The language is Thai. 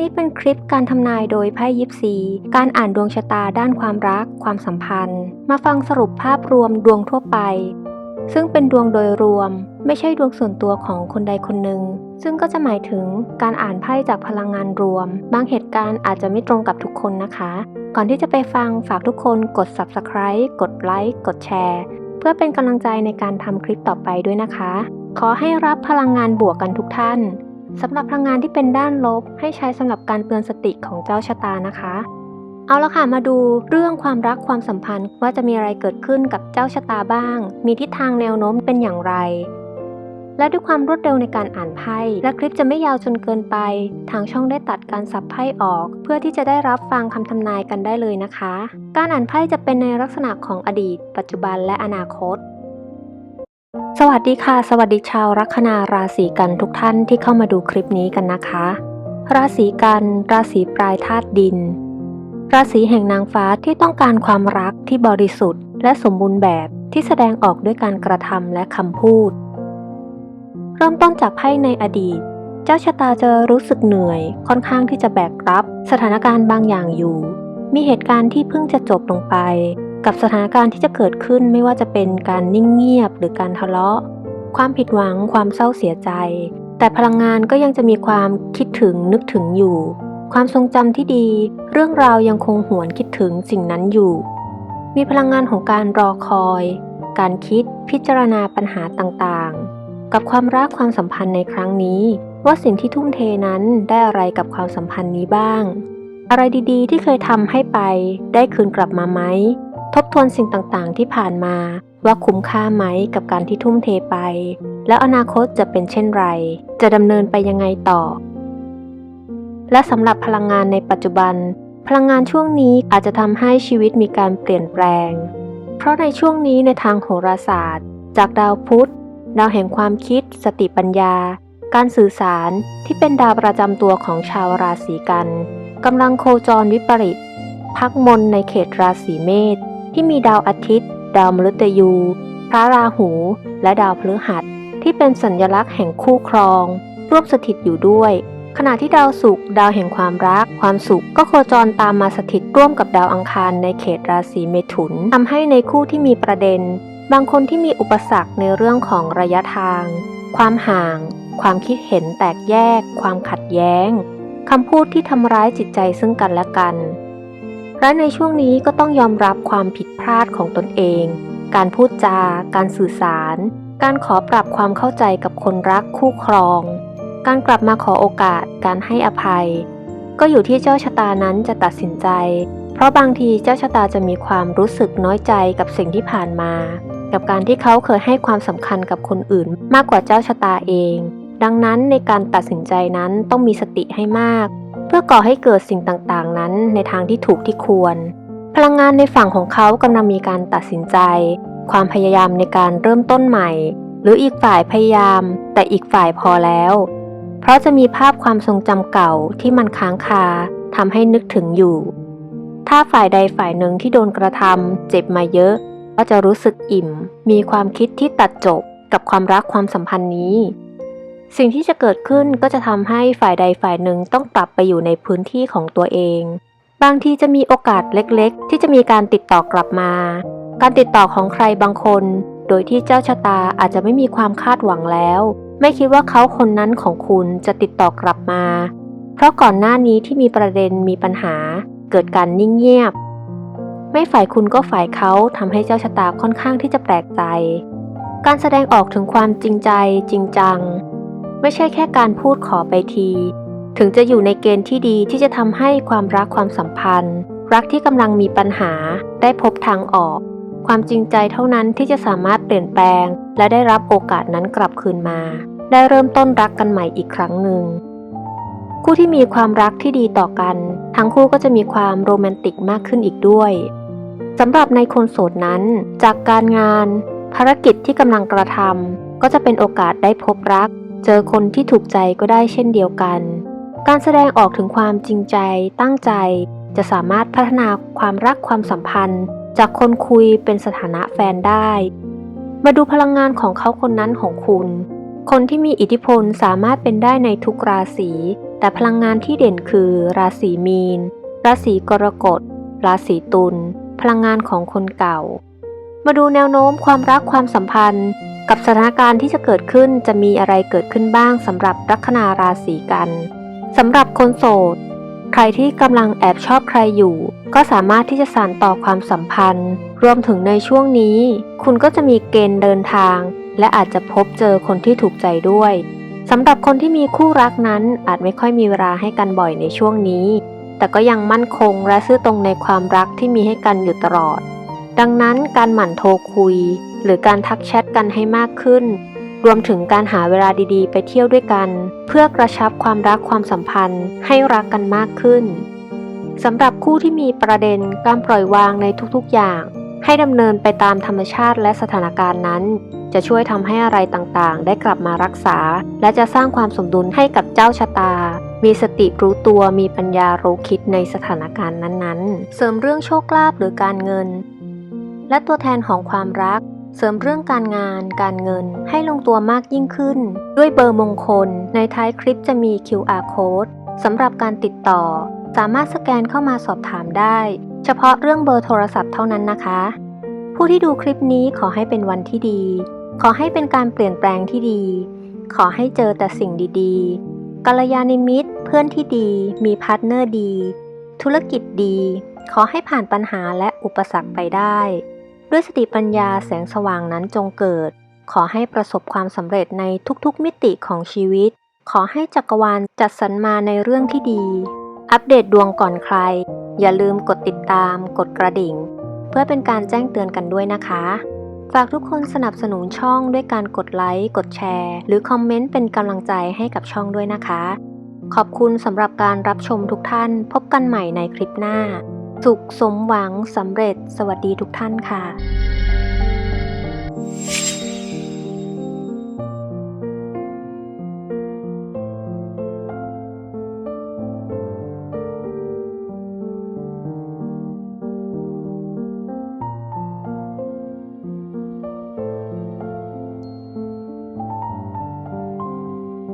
นี้เป็นคลิปการทำนายโดยไพ่ยิปซี การอ่านดวงชะตาด้านความรัก ความสัมพันธ์ มาฟังสรุปภาพรวมดวงทั่วไป ซึ่งเป็นดวงโดยรวม ไม่ใช่ดวงส่วนตัวของคนใดคนหนึ่ง ซึ่งก็จะหมายถึงการอ่านไพ่จากพลังงานรวม บางเหตุการณ์อาจจะไม่ตรงกับทุกคนนะคะ ก่อนที่จะไปฟังฝากทุกคนกด subscribe กดไลค์ กดแชร์ เพื่อเป็นกำลังใจในการทำคลิปต่อไปด้วยนะคะ ขอให้รับพลังงานบวกกันทุกท่าน สำหรับพลังงานที่เป็นด้านลบ ให้ใช้สำหรับการเตือนสติของเจ้าชะตานะคะ เอาละค่ะมาดูเรื่องความรักความสัมพันธ์ว่าจะมีอะไรเกิดขึ้นกับเจ้าชะตาบ้าง มีทิศทางแนวโน้มเป็นอย่างไร และด้วยความรวดเร็วในการอ่านไพ่และคลิปจะไม่ยาวจนเกินไป ทางช่องได้ตัดการสับไพ่ออก เพื่อที่จะได้รับฟังคำทำนายกันได้เลยนะคะ การอ่านไพ่จะเป็นในลักษณะของอดีต ปัจจุบันและอนาคต สวัสดีค่ะ สวัสดีชาวลัคนาราศีกันทุกท่านที่เข้ามาดูคลิปนี้กันนะคะ ราศีกันราศีปลายธาตุดิน ราศีแห่งนางฟ้าที่ต้องการความรักที่บริสุทธิ์ และสมบูรณ์แบบที่แสดงออกด้วยการกระทำและคำพูด เริ่มต้นจากไพ่ในอดีต เจ้าชะตาจะรู้สึกเหนื่อย ค่อนข้างที่จะแบกรับ สถานการณ์บางอย่างอยู่ มีเหตุการณ์ที่เพิ่งจะจบลงไป กับสถานการณ์ที่จะเกิดขึ้นไม่ว่าจะเป็นการนิ่งเงียบหรือการทะเลาะ ความผิดหวังความเศร้าเสียใจ แต่พลังงานก็ยังจะมีความคิดถึงนึกถึงอยู่ ความทรงจำที่ดี เรื่องราวยังคงหวนคิดถึงสิ่งนั้นอยู่ มีพลังงานของการรอคอย การคิดพิจารณาปัญหาต่างๆ กับความรักความสัมพันธ์ในครั้งนี้ ว่าสิ่งที่ทุ่มเทนั้นได้อะไรกับความสัมพันธ์นี้บ้าง อะไรดีๆ ที่เคยทำให้ไปได้คืนกลับมาไหม ทบทวนสิ่งต่างๆ ที่ผ่านมา ว่าคุ้มค่าไหมกับการที่ทุ่มเทไป แล้วอนาคตจะเป็นเช่นไร จะดำเนินไปยังไงต่อ และสำหรับพลังงานในปัจจุบัน พลังงานช่วงนี้อาจจะทำให้ชีวิตมีการเปลี่ยนแปลง เพราะในช่วงนี้ในทางโหราศาสตร์ จากดาวพุธดาวแห่งความคิด สติปัญญา การสื่อสารที่เป็นดาวประจำตัวของชาวราศีกันกำลังโคจรวิปริตพักมนในเขตราศีเมษ ที่มีดาวอาทิตย์ ดาวมฤตยู พระราหู และดาวพฤหัส ที่เป็นสัญลักษณ์แห่งคู่ครอง ร่วมสถิตอยู่ด้วย ขณะที่ดาวศุกร์ดาวแห่งความรัก ความสุขก็โคจรตามมาสถิตร่วมกับดาวอังคารในเขตราศีเมถุนทำให้ในคู่ที่มีประเด็น บางคนที่มีอุปสรรคในเรื่องของระยะทาง ความห่าง ความคิดเห็นแตกแยก ความขัดแย้งคำพูดที่ทำร้ายจิตใจซึ่งกันและกัน และในช่วงนี้ก็ต้องยอมรับความผิดพลาดของตนเอง การพูดจา การสื่อสาร การขอปรับความเข้าใจกับคนรักคู่ครอง การกลับมาขอโอกาส การให้อภัย ก็อยู่ที่เจ้าชะตานั้นจะตัดสินใจ เพราะบางทีเจ้าชะตาจะมีความรู้สึกน้อยใจกับสิ่งที่ผ่านมา กับการที่เขาเคยให้ความสำคัญกับคนอื่นมากกว่าเจ้าชะตาเอง ดังนั้นในการตัดสินใจนั้นต้องมีสติให้มาก เพื่อก่อให้เกิดสิ่งต่างๆ นั้นในทางที่ถูกที่ควร พลังงานในฝั่งของเขากำลังมีการตัดสินใจ ความพยายามในการเริ่มต้นใหม่ หรืออีกฝ่ายพยายาม แต่อีกฝ่ายพอแล้ว เพราะจะมีภาพความทรงจำเก่าที่มันค้างคาทำให้นึกถึงอยู่ ถ้าฝ่ายใดฝ่ายหนึ่งที่โดนกระทำเจ็บมาเยอะ ก็จะรู้สึกอิ่ม มีความคิดที่ตัดจบกับความรักความสัมพันธ์นี้ สิ่งที่จะเกิดขึ้นก็จะทำให้ฝ่ายใดฝ่ายหนึ่งต้องกลับไปอยู่ในพื้นที่ของตัวเอง บางทีจะมีโอกาสเล็กๆ ที่จะมีการติดต่อกลับมา การติดต่อของใครบางคน โดยที่เจ้าชะตาอาจจะไม่มีความคาดหวังแล้ว ไม่คิดว่าเขาคนนั้นของคุณจะติดต่อกลับมา เพราะก่อนหน้านี้ที่มีประเด็นมีปัญหา เกิดการนิ่งเงียบ ไม่ฝ่ายคุณก็ฝ่ายเขาทำให้เจ้าชะตาค่อนข้างที่จะแปลกใจ การแสดงออกถึงความจริงใจจริงจัง ไม่ใช่แค่การพูดขอไปที ถึงจะอยู่ในเกณฑ์ที่ดีที่จะทำให้ความรักความสัมพันธ์ รักที่กำลังมีปัญหาได้พบทางออก ความจริงใจเท่านั้นที่จะสามารถเปลี่ยนแปลง และได้รับโอกาสนั้นกลับคืนมา ได้เริ่มต้นรักกันใหม่อีกครั้งหนึ่งคู่ที่มีความรักที่ดีต่อกัน ทั้งคู่ก็จะมีความโรแมนติกมากขึ้นอีกด้วยสำหรับในคนโสดนั้น จากการงาน ภารกิจที่กำลังกระทำก็จะเป็นโอกาสได้พบรัก เจอคนที่ถูกใจก็ได้เช่นเดียวกัน การแสดงออกถึงความจริงใจตั้งใจ จะสามารถพัฒนาความรักความสัมพันธ์ จากคนคุยเป็นสถานะแฟนได้ มาดูพลังงานของเขาคนนั้นของคุณ คนที่มีอิทธิพลสามารถเป็นได้ในทุกราศี แต่พลังงานที่เด่นคือ ราศีมีน ราศีกรกฎ ราศีตุล พลังงานของคนเก่า มาดูแนวโน้มความรักความสัมพันธ์ กับสถานการณ์ที่จะเกิดขึ้นจะมีอะไรเกิดขึ้นบ้างสำหรับลัคนาราศีกันสำหรับคนโสด ใครที่กำลังแอบชอบใครอยู่ ก็สามารถที่จะสานต่อความสัมพันธ์ รวมถึงในช่วงนี้ คุณก็จะมีเกณฑ์เดินทาง และอาจจะพบเจอคนที่ถูกใจด้วยสำหรับคนที่มีคู่รักนั้นอาจไม่ค่อยมีเวลาให้กันบ่อยในช่วงนี้ แต่ก็ยังมั่นคงและซื่อตรงในความรักที่มีให้กันอยู่ตลอด ดังนั้นการหมั่นโทรคุย หรือการทักแชทกันให้มากขึ้น รวมถึงการหาเวลาดีๆ ไปเที่ยวด้วยกัน เพื่อกระชับความรักความสัมพันธ์ให้รักกันมากขึ้นสำหรับคู่ที่มีประเด็นการปล่อยวางในทุกๆอย่าง ให้ดำเนินไปตามธรรมชาติและสถานการณ์นั้น จะช่วยทำให้อะไรต่างๆ ได้กลับมารักษา และจะสร้างความสมดุลให้กับเจ้าชะตา มีสติรู้ตัวมีปัญญารู้คิดในสถานการณ์นั้นๆ เสริมเรื่องโชคลาภหรือการเงิน และตัวแทนของความรัก เสริมเรื่องการงาน การเงิน ให้ลงตัวมากยิ่งขึ้น ด้วยเบอร์มงคล ในท้ายคลิปจะมี QR code สำหรับการติดต่อ สามารถสแกนเข้ามาสอบถามได้ เฉพาะเรื่องเบอร์โทรศัพท์เท่านั้นนะคะ ผู้ที่ดูคลิปนี้ขอให้เป็นวันที่ดี ขอให้เป็นการเปลี่ยนแปลงที่ดี ขอให้เจอแต่สิ่งดีๆกัลยาณมิตร เพื่อนที่ดี มีพาร์ทเนอร์ดี ธุรกิจดี ขอให้ผ่านปัญหาและอุปสรรคไปได้ ด้วยสติปัญญาแสงสว่างนั้นจงเกิด ขอให้ประสบความสำเร็จในทุกๆมิติของชีวิต ขอให้จักรวาลจัดสรรมาในเรื่องที่ดี อัปเดตดวงก่อนใคร อย่าลืมกดติดตาม กดกระดิ่ง เพื่อเป็นการแจ้งเตือนกันด้วยนะคะ ฝากทุกคนสนับสนุนช่องด้วยการกดไลค์ กดแชร์ หรือคอมเมนต์เป็นกำลังใจให้กับช่องด้วยนะคะ ขอบคุณสำหรับการรับชมทุกท่าน พบกันใหม่ในคลิปหน้า สุขสมหวังสำเร็จสวัสดีทุกท่านค่ะ